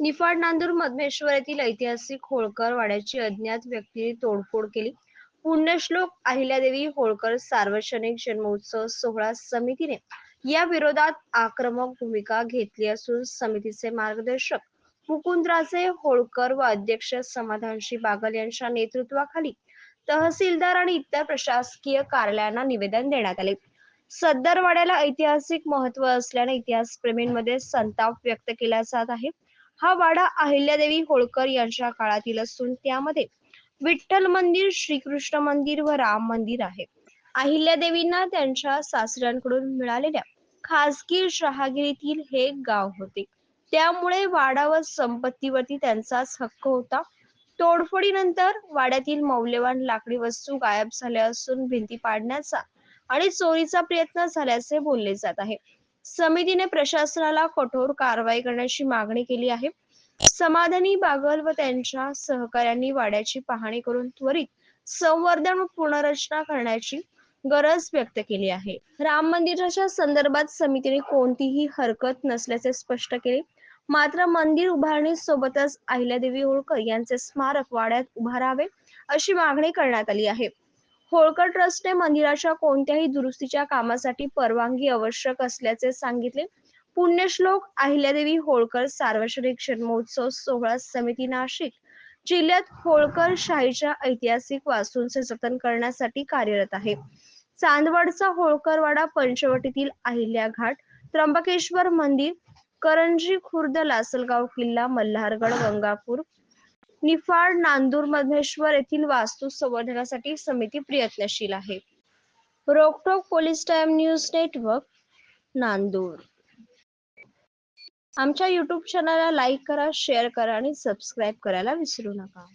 निफाड नांदूर मधमेश्वर येथील ऐतिहासिक होळकर वाड्याची अज्ञात व्यक्तीने तोडफोड केली. पुण्यश्लोक अहिल्यादेवी होळकर सार्वजनिक जन्मोत्सव सोहळा समितीने या विरोधात आक्रमक भूमिका घेतली असून समितीचे मार्गदर्शक मुकुंदराजे होळकर व अध्यक्ष समाधानशी बागल यांच्या नेतृत्वाखाली तहसीलदार आणि इतर प्रशासकीय कार्यालयांना निवेदन देण्यात आले. सद्दरवाड्याला ऐतिहासिक महत्त्व असल्याने इतिहासप्रेमींमध्ये संताप व्यक्त केला जात आहे. हा वाडा अहिल्यादेवी होळकर यांच्या काळातील असून त्यामध्ये विठ्ठल मंदिर श्रीकृष्ण मंदिर व राम मंदिर आहे. अहिल्यादेवींना त्यांच्या सासऱ्यांकडून मिळालेल्या खासगी शहागिरीतील हे गाव होते. त्यामुळे वाडा व संपत्तीवरती त्यांचाच हक्क होता. तोडफोडीनंतर वाड्यातील मौल्यवान लाकडी वस्तू गायब झाल्या असून भिंती पाडण्याचा आणि चोरीचा प्रयत्न झाल्याचे बोलले जात आहे. समितीने प्रशासनाला कठोर कारवाई करण्याची मागणी केली आहे. समाधानी बागल व त्यांच्या सहकाऱ्यांनी वाड्याची पाहणी करून त्वरित संवर्धन व पुनर्रचना करण्याची गरज व्यक्त केली आहे. राम मंदिराच्या संदर्भात समितीने कोणतीही हरकत नसल्याचे स्पष्ट केले. मात्र मंदिर उभारणी सोबतच अहिल्यादेवी होळकर यांचे स्मारक वाड्यात उभारावे अशी मागणी करण्यात आली आहे. होळकर ट्रस्टने मंदिराच्या कोणत्याही दुरुस्तीच्या कामासाठी परवानगी आवश्यक असल्याचे सांगितले. पुण्यश्लोक अहिल्यादेवी होळकर सार्वजनिक जन्मोत्सव सोहळा समिती नाशिक. जिल्ह्यात होळकर शाहीच्या ऐतिहासिक वास्तूंचे जतन करण्यासाठी कार्यरत आहे. चांदवडचा होळकरवाडा पंचवटीतील अहिल्या घाट त्र्यंबकेश्वर मंदिर करंजी खुर्द लासलगाव किल्ला मल्हारगड गंगापूर निफाड नांदूर मधेश्वर येथील वास्तू संवर्धनासाठी समिती प्रयत्नशील आहे. Roktok police time news network Nandur. आमच्या युट्यूब चॅनलला लाईक करा शेअर करा आणि सबस्क्राईब करायला विसरू नका.